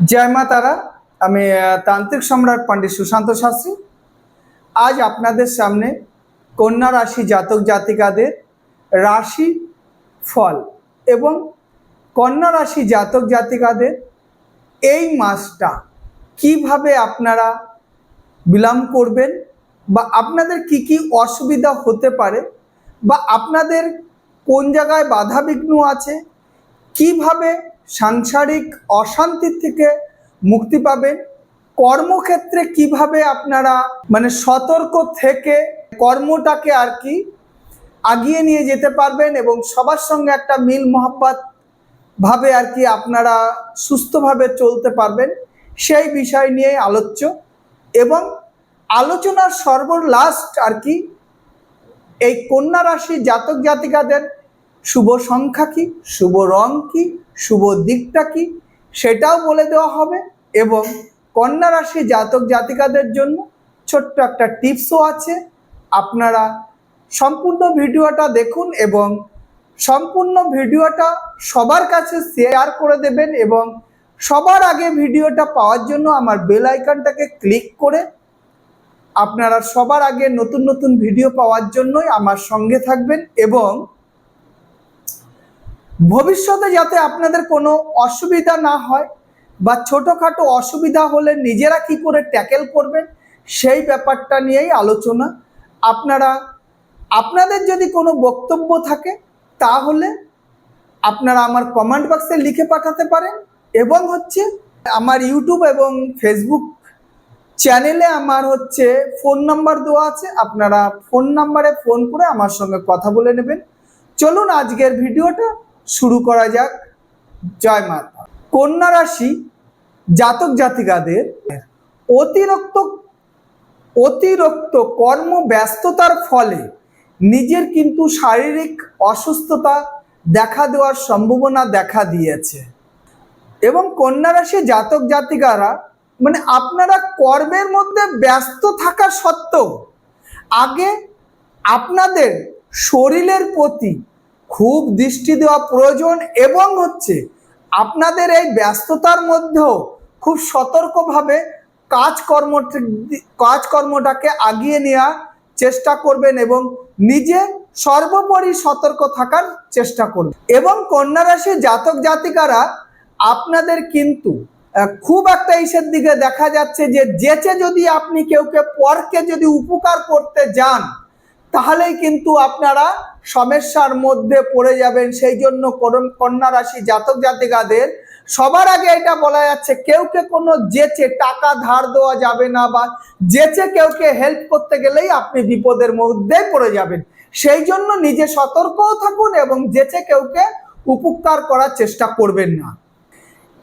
জয় মা তারা। আমি তান্ত্রিক সম্রাট পণ্ডিত সুশান্ত শাস্ত্রী। আজ আপনাদের সামনে কন্যা রাশি জাতক জাতিকাদের রাশি ফল এবং কন্যা রাশি জাতক জাতিকাদের এই মাসটা কীভাবে আপনারা বিলাম করবেন বা আপনাদের কি কি অসুবিধা হতে পারে বা আপনাদের কোন জায়গায় বাধা বিঘ্ন আছে, কীভাবে সাংসারিক অশান্তির থেকে মুক্তি পাবেন। কর্মক্ষেত্রে কীভাবে আপনারা মানে সতর্ক থেকে কর্মটাকে আর কি আগিয়ে নিয়ে যেতে পারবেন এবং সবার সঙ্গে একটা মিল মহাব্বত ভাবে আর কি আপনারা সুস্থভাবে চলতে পারবেন, সেই বিষয় নিয়ে আলোচ্য এবং আলোচনার সর্বলাস্ট আর কি এই কন্যা রাশি জাতক জাতিকাদের শুভ সংখ্যা কি? শুভ রং কি? শুভ দিকটা কি? সেটাও বলে দেওয়া হবে এবং কন্যা রাশি জাতক জাতিকাদের জন্য ছোট্ট একটা টিপসও আছে। আপনারা সম্পূর্ণ ভিডিওটা দেখুন এবং সম্পূর্ণ ভিডিওটা সবার কাছে শেয়ার করে দেবেন এবং সবার আগে ভিডিওটা পাওয়ার জন্য আমার বেল আইকনটাকে ক্লিক করে আপনারা সবার আগে নতুন নতুন ভিডিও পাওয়ার জন্যই আমার সঙ্গে থাকবেন এবং ভবিষ্যতে যাতে আপনাদের কোনো অসুবিধা না হয় বা ছোটোখাটো অসুবিধা হলে নিজেরা কি করে ট্যাকেল করবেন, সেই ব্যাপারটা নিয়েই আলোচনা। আপনারা, আপনাদের যদি কোনো বক্তব্য থাকে, তাহলে আপনারা আমার কমেন্ট বক্সে লিখে পাঠাতে পারেন এবং হচ্ছে আমার ইউটিউব এবং ফেসবুক চ্যানেলে আমার হচ্ছে ফোন নাম্বার দেওয়া আছে। আপনারা ফোন নাম্বারে ফোন করে আমার সঙ্গে কথা বলে নেবেন। চলুন আজকের ভিডিওটা শুরু করা যাক। জয় মাতা। কন্যা রাশি জাতক জাতিকাদের অতিরিক্ত অতিরিক্ত কর্ম ব্যস্ততার ফলে নিজের কিন্তু শারীরিক অসুস্থতা দেখা দেওয়ার সম্ভাবনা দেখা দিয়েছে। এবং কন্যা রাশি জাতক জাতিকারা মানে আপনারা কর্মের মধ্যে ব্যস্ত থাকা সত্ত্বেও আগে আপনাদের শরীরের প্রতি খুব দৃষ্টি দেওয়া প্রয়োজন এবং হচ্ছে আপনাদের এই ব্যস্ততার মধ্যেও খুব সতর্কভাবে কাজকর্ম কাজকর্মটাকে আগিয়ে নেওয়ার চেষ্টা করবেন এবং নিজে সর্বোপরি সতর্ক থাকার চেষ্টা করবেন এবং কন্যা জাতক জাতিকারা, আপনাদের কিন্তু খুব একটা ইসের দিকে দেখা যাচ্ছে যে যেচে যদি আপনি কেউকে পরকে যদি উপকার করতে যান তাহলেই কিন্তু আপনারা সমস্যার মধ্যে পড়ে যাবেন। সেই জন্য কন্যা রাশি জাতক জাতিকাদের, সবার আগে এটা বলা যাচ্ছে কেউকে কোনো যেচে টাকা ধার দেওয়া যাবে না বা যেচে কেউকে হেল্প করতে গেলেই আপনি বিপদের মধ্যে পড়ে যাবেন। সেই জন্য নিজে সতর্কও থাকুন এবং যেচে কেউকে উপকার করার চেষ্টা করবেন না।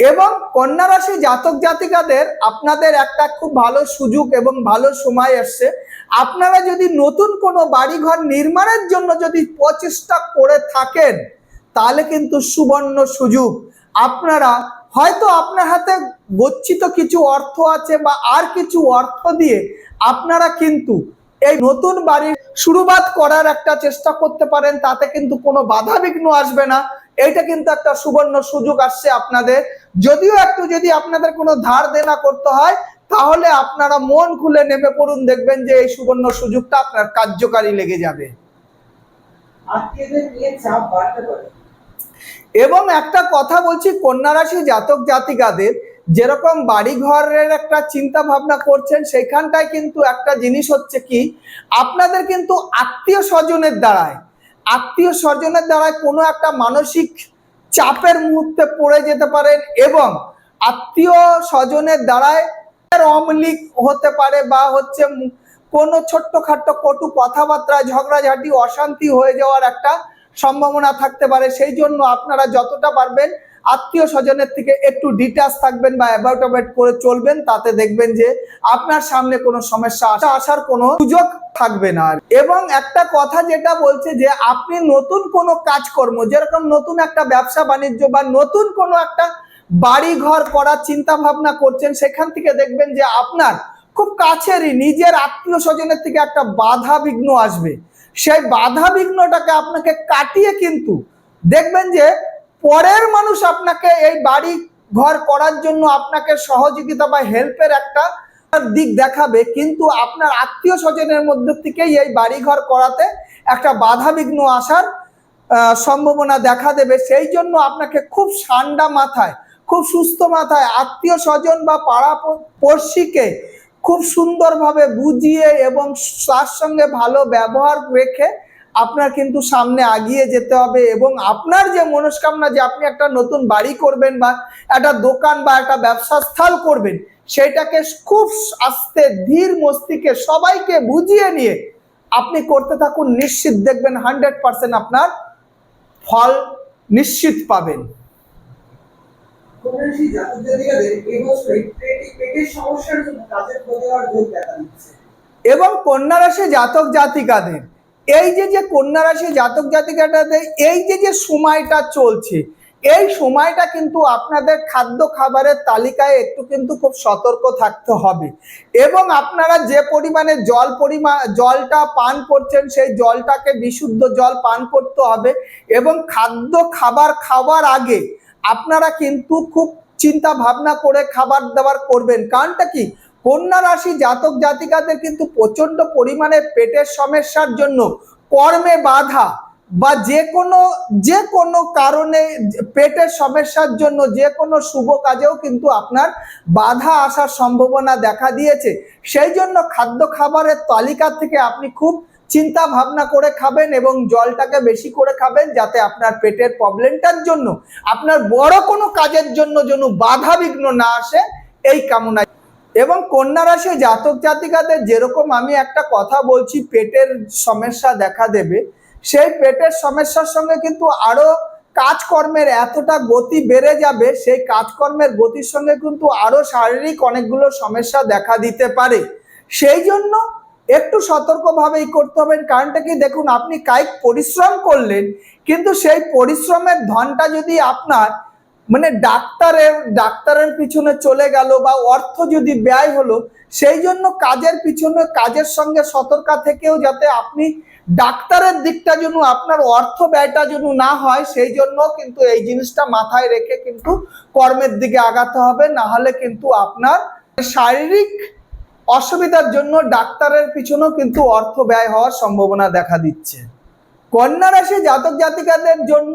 এবং কন্যা রাশি জাতক জাতিকাদের আপনাদের একটা খুব ভালো সুযোগ এবং ভালো সময় এসছে আপনারা যদি নতুন কোনো বাড়িঘর নির্মাণের জন্য যদি প্রচেষ্টা করে থাকেন, তাহলে কিন্তু সুবর্ণ সুযোগ। আপনারা হয়তো আপনার হাতে গচ্ছিত কিছু অর্থ আছে বা আর কিছু অর্থ দিয়ে আপনারা কিন্তু এই নতুন বাড়ির শুরুবাত করার একটা চেষ্টা করতে পারেন, তাতে কিন্তু কোনো বাধা বিঘ্ন আসবে না। এইটা কিন্তু একটা সুবর্ণ সুযোগ আসছে আপনাদের। যদিও একটু যদি আপনাদের কোনো ধার দেনা করতে হয় তাহলে আপনারা মন খুলে নেমে পড়ুন দেখবেন যে এই সুবর্ণ সুযোগটা আপনার কার্যকারী লেগে যাবে। এবং একটা কথা বলছি কন্যা রাশি জাতক জাতিকাদের যেরকম বাড়ি ঘরের একটা চিন্তা ভাবনা করছেন সেখানটায় কিন্তু একটা জিনিস হচ্ছে কি আপনাদের কিন্তু আত্মীয় স্বজনের দ্বারায় আত্মীয় স্বজনের দ্বারা কোনো একটা মানসিক চাপের মুহূর্তে পড়ে যেতে পারেন এবং আত্মীয় স্বজনের দ্বারায় অমলিক হতে পারে বা হচ্ছে কোনো ছোট্টখাট্ট কটু কথাবার্তা, ঝগড়াঝাটি, অশান্তি হয়ে যাওয়ার একটা সম্ভাবনা থাকতে পারে। সেই জন্য আপনারা যতটা পারবেন আত্মীয় স্বজনের থেকে একটু ডিটাচ থাকবেন বা অ্যাবাউট অ্যাবাউট করে চলবেন, তাতে দেখবেন যে আপনার সামনে কোনো সমস্যা আসা, আসার কোনো সুযোগ থাকবে না। এবং একটা কথা যেটা বলছে যে আপনি নতুন কোনো কাজকর্ম, যেরকম নতুন একটা ব্যবসা বাণিজ্য বা নতুন কোনো একটা বাড়ি ঘর করার চিন্তা ভাবনা করছেন, সেখান থেকে দেখবেন যে আপনার খুব কাছেরই নিজের আত্মীয় স্বজনের থেকে একটা বাধা বিঘ্ন আসবে সেই বাধা বিঘ্নটাকে আপনাকে কাটিয়ে কিন্তু দেখবেন যে পরের মানুষ আপনাকে এই বাড়ি ঘর করার জন্য আপনাকে সহযোগিতা বা হেল্পের একটা দিক দেখাবে, কিন্তু আপনার আত্মীয় স্বজনের মধ্যে থেকেই এই বাড়ি ঘর করাতে একটা বাধা বিঘ্ন আসার সম্ভাবনা দেখা দেবে। সেই জন্য আপনাকে খুব ঠান্ডা মাথায়, খুব সুস্থ মাথায় আত্মীয় স্বজন বা পাড়া পড়শিকে খুব সুন্দরভাবে বুঝিয়ে এবং তার সঙ্গে ভালো ব্যবহার রেখে আপনার কিন্তু সামনে আগিয়ে যেতে হবে এবং আপনার যে মনস্কামনা যে আপনি একটা নতুন বাড়ি করবেন বা একটা দোকান বা একটা ব্যবসা স্থল করবেন সেটাকে খুব আস্তে ধীর মস্তিকে সবাইকে বুঝিয়ে নিয়ে আপনি করতে থাকুন নিশ্চিত দেখবেন হান্ড্রেড পার্সেন্ট আপনার ফল নিশ্চিত পাবেন। এবং কন্যা রাশি জাতক জাতিকাদের এই যে যে কন্যা রাশি জাতক জাতিকাটাতে, এই যে যে সময়টা চলছে, এই সময়টা কিন্তু আপনাদের খাদ্য খাবারের তালিকায় একটু কিন্তু খুব সতর্ক থাকতে হবে। এবং আপনারা যে পরিমাণে জল পরিমাণ জলটা পান করছেন, সেই জলটাকে বিশুদ্ধ জল পান করতে হবে এবং খাদ্য খাবার খাওয়ার আগে আপনারা কিন্তু খুব চিন্তা ভাবনা করে খাবার দাবার করবেন। কারণটা কি? কন্যা রাশি জাতক জাতিকাদের কিন্তু প্রচণ্ড পরিমাণে পেটের সমস্যার জন্য কর্মে বাধা বা যে কোনো যে কোনো কারণে পেটের সমস্যার জন্য যে কোনো শুভ কাজেও কিন্তু আপনার বাধা আসার সম্ভাবনা দেখা দিয়েছে। সেই জন্য খাদ্য খাবারের তালিকা থেকে আপনি খুব চিন্তা ভাবনা করে খাবেন এবং জলটাকে বেশি করে খাবেন যাতে আপনার পেটের প্রবলেমটার জন্য, আপনার বড় কোনো কাজের জন্য যেন বাধা বিঘ্ন না আসে, এই কামনা এবং কন্যা রাশি জাতক জাতিকাদের যেরকম আমি একটা কথা বলছি, পেটের সমস্যা দেখা দেবে। সেই পেটের সমস্যার সঙ্গে কিন্তু আরও কাজকর্মের এতটা গতি বেড়ে যাবে, সেই কাজকর্মের গতির সঙ্গে কিন্তু আরও শারীরিক অনেকগুলো সমস্যা দেখা দিতে পারে। সেই জন্য একটু সতর্কভাবেই করতে হবে। কারণটা কি? দেখুন, আপনি কায়িক পরিশ্রম করলেন, কিন্তু সেই পরিশ্রমের ধনটা যদি আপনার মানে ডাক্তারের ডাক্তারের পিছনে চলে গেল বা অর্থ যদি ব্যয় হলো, সেই জন্য কাজের পিছনে, কাজের সঙ্গে সতর্কা থেকেও যাতে আপনি ডাক্তারের দিকটা যেন, আপনার অর্থ ব্যয়টা যেন না হয়, সেই জন্য কিন্তু এই জিনিসটা মাথায় রেখে কিন্তু কর্মের দিকে আগাতে হবে। না হলে কিন্তু আপনার শারীরিক অসুবিধার জন্য ডাক্তারের পিছনেও কিন্তু অর্থ ব্যয় হওয়ার সম্ভাবনা দেখা দিচ্ছে। কন্যা রাশি জাতক জাতিকাদের জন্য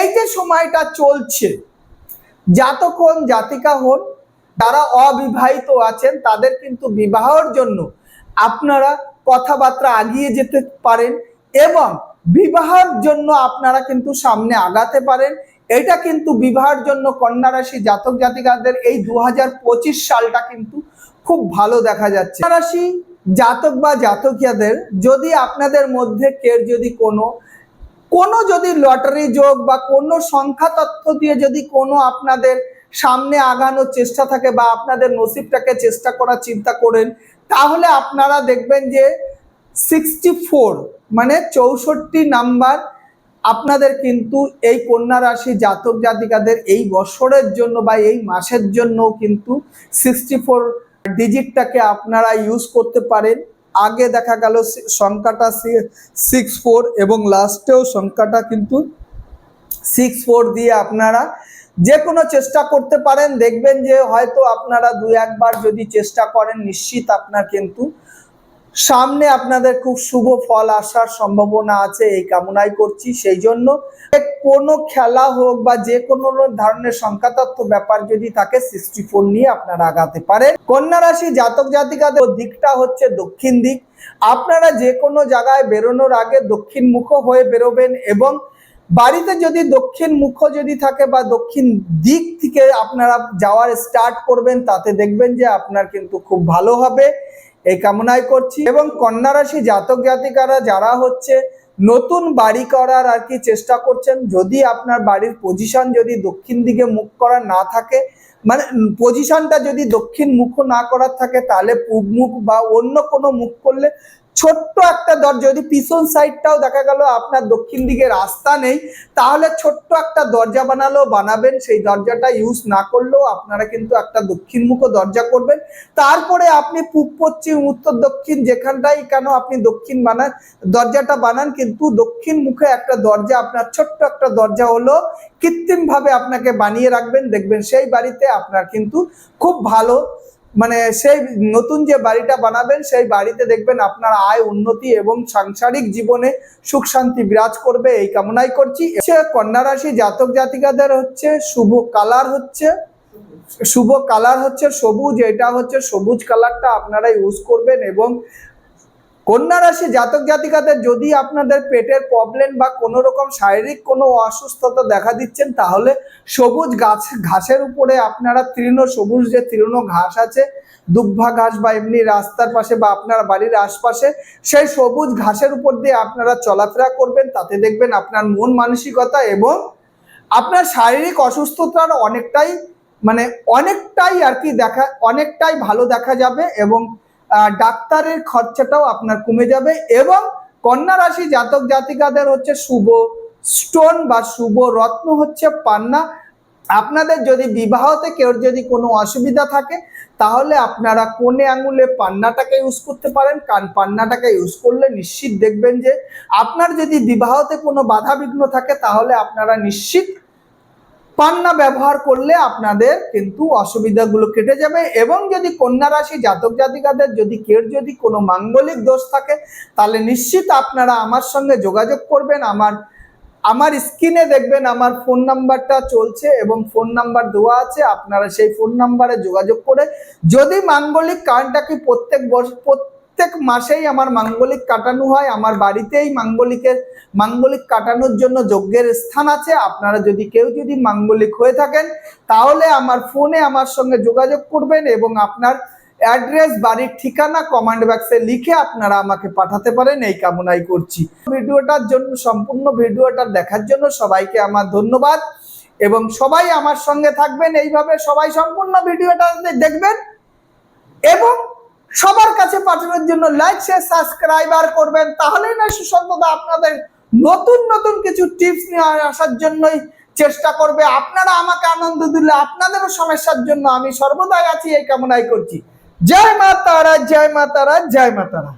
এই যে সময়টা চলছে হন জাতিকা হন যারা অবিবাহিত আছেন, তাদের কিন্তু বিবাহের জন্য আপনারা কথাবার্তা আগিয়ে যেতে পারেন এবং বিবাহের জন্য আপনারা কিন্তু সামনে আগাতে পারেন। এটা কিন্তু বিবাহের জন্য কন্যা রাশি জাতক জাতিকাদের এই দু হাজার পঁচিশ সালটা কিন্তু খুব ভালো দেখা যাচ্ছে। রাশি জাতক বা জাতকিয়াদের যদি আপনাদের মধ্যে কেউ যদি কোনো কোনো যদি লটারি যোগ বা কোনো সংখ্যা তথ্য দিয়ে যদি কোনো আপনাদের সামনে আগানোর চেষ্টা থাকে বা আপনাদের নসিবটাকে চেষ্টা করার চিন্তা করেন, তাহলে আপনারা দেখবেন যে সিক্সটি ফোর মানে চৌষট্টি নাম্বার আপনাদের কিন্তু এই কন্যা রাশি জাতক জাতিকাদের এই বছরের জন্য বা এই মাসের জন্য কিন্তু সিক্সটি ফোর ডিজিটটাকে আপনারা ইউজ করতে পারেন। আগে দেখা গেল সংখ্যাটা সিক্স ফোর এবং লাস্টেও সংখ্যাটা কিন্তু সিক্স ফোর দিয়ে আপনারা যে কোনো চেষ্টা করতে পারেন। দেখবেন যে হয়তো আপনারা দু একবার যদি চেষ্টা করেন, নিশ্চিত আপনার কিন্তু সামনে আপনাদের খুব শুভ ফল আসার সম্ভাবনা আছে। এই কামনাই করছি। সেই জন্য কোনো খেলা হোক বা যে কোনো ধরনের সংখ্যাতত্ত্ব ব্যাপার যদি থাকে সিক্সটি ফোর নিয়ে আপনারা আগাতে পারেন। কন্যা রাশি জাতক জাতিকাদের দিকটা হচ্ছে দক্ষিণ দিক। আপনারা যে কোনো জায়গায় বেরোনোর আগে দক্ষিণ মুখ হয়ে বেরোবেন এবং বাড়িতে যদি দক্ষিণ মুখ যদি থাকে বা দক্ষিণ দিক থেকে আপনারা যাওয়ার স্টার্ট করবেন, তাতে দেখবেন যে আপনার কিন্তু খুব ভালো হবে। এই কামনাই করছি। এবং কন্যা রাশি জাতক জাতিকারা যারা হচ্ছে নতুন বাড়ি করার আর কি চেষ্টা করছেন? যদি আপনার বাড়ির পজিশন যদি দক্ষিণ দিকে মুখ করা না থাকে মানে পজিশনটা যদি দক্ষিণ মুখ না করার থাকে, তাহলে পূব মুখ বা অন্য কোনো মুখ করলে ছোট্ট একটা দরজা যদি পিছন সাইডটাও দেখা গেল, আপনার দক্ষিণ দিকে রাস্তা নেই, তাহলে ছোট্ট একটা দরজা বানালেও বানাবেন। সেই দরজাটা ইউজ না করলেও আপনারা কিন্তু একটা দক্ষিণ দক্ষিণমুখ দরজা করবেন। তারপরে আপনি পূব, পশ্চিম, উত্তর, দক্ষিণ যেখানটাই কেন আপনি দক্ষিণ বানান দরজাটা বানান, কিন্তু দক্ষিণ মুখে একটা দরজা, আপনার ছোট্ট একটা দরজা হলো, কৃত্রিমভাবে আপনাকে বানিয়ে রাখবেন। দেখবেন সেই বাড়িতে আপনার কিন্তু খুব ভালো মানে সেই নতুন যে বাড়িটা বানাবেন, সেই বাড়িতে দেখবেন আপনার আয়, উন্নতি এবং সাংসারিক জীবনে সুখ শান্তি বিরাজ করবে, এই কামনাই করছি। কন্যা রাশি জাতক জাতিকাদের হচ্ছে শুভ কালার হচ্ছে, শুভ কালার হচ্ছে সবুজ, এটা হচ্ছে সবুজ কালারটা আপনারা ইউজ করবেন এবং কন্যা রাশি জাতক জাতিকাদের যদি আপনাদের পেটের প্রবলেম বা কোনো রকম শারীরিক কোনো অসুস্থতা দেখা দিচ্ছেন, তাহলে সবুজ গাছ, ঘাসের উপরে আপনারা তৃণ সবুজ যে তৃণ ঘাস আছে দুব্বা ঘাস বা এমনি রাস্তার পাশে বা আপনার বাড়ির আশপাশে, সেই সবুজ ঘাসের উপর দিয়ে আপনারা চলাফেরা করবেন। তাতে দেখবেন আপনার মন মানসিকতা এবং আপনার শারীরিক অসুস্থতার অনেকটাই মানে অনেকটাই আর কি দেখা, অনেকটাই ভালো দেখা যাবে এবং ডাক্তারের খরচাটাও আপনার কমে যাবে এবং কন্যা রাশি জাতক জাতিকাদের হচ্ছে শুভ স্টোন বা শুভ রত্ন হচ্ছে পান্না। আপনাদের যদি বিবাহতে কেউ যদি কোনো অসুবিধা থাকে, তাহলে আপনারা কোণে আঙুলে পান্নাটাকে ইউজ করতে পারেন। কারণ পান্নাটাকে ইউজ করলে নিশ্চিত দেখবেন যে আপনার যদি বিবাহতে কোনো বাধা বিঘ্ন থাকে, তাহলে আপনারা নিশ্চিত পান্না ব্যবহার করলে আপনাদের কিন্তু অসুবিধাগুলো কেটে যাবে এবং যদি কন্যা রাশি জাতক জাতিকাদের যদি কেউ যদি কোনো মাঙ্গলিক দোষ থাকে, তাহলে নিশ্চিত আপনারা আমার সঙ্গে যোগাযোগ করবেন। আমার আমার স্ক্রিনে দেখবেন আমার ফোন নাম্বারটা চলছে এবং ফোন নাম্বার দেওয়া আছে। আপনারা সেই ফোন নাম্বারে যোগাযোগ করে যদি মাঙ্গলিক কার্ডটা কি প্রত্যেক বছর প্রত্যেক মাসেই আমার মাঙ্গলিক কাটানো হয়, আমার বাড়িতেই মাঙ্গলিকের, মাঙ্গলিক কাটানোর জন্য যজ্ঞের স্থান আছে। আপনারা যদি কেউ যদি মাঙ্গলিক হয়ে থাকেন, তাহলে আমার ফোনে আমার সঙ্গে যোগাযোগ করবেন এবং আপনার অ্যাড্রেস, বাড়ির ঠিকানা কমান্ড বক্সে লিখে আপনারা আমাকে পাঠাতে পারেন, এই কামনাই করছি। ভিডিওটার জন্য, সম্পূর্ণ ভিডিওটা দেখার জন্য সবাইকে আমার ধন্যবাদ এবং সবাই আমার সঙ্গে থাকবেন। এইভাবে সবাই সম্পূর্ণ ভিডিওটা দেখবেন এবং সবার কাছে পাঠানোর জন্য লাইক শেয়ার সাবস্ক্রাইবার করবেন। তাহলেই না সুসংবাদ আপনাদের নতুন নতুন কিছু টিপস নিয়ে আসার জন্যই চেষ্টা করবে। আপনারা আমাকে আনন্দ দিলে আপনাদেরও সমস্যার জন্য আমি সর্বদাই আছি, এই কামনাই করছি। জয় মা তারা, জয় মা তারা, জয় মা তারা।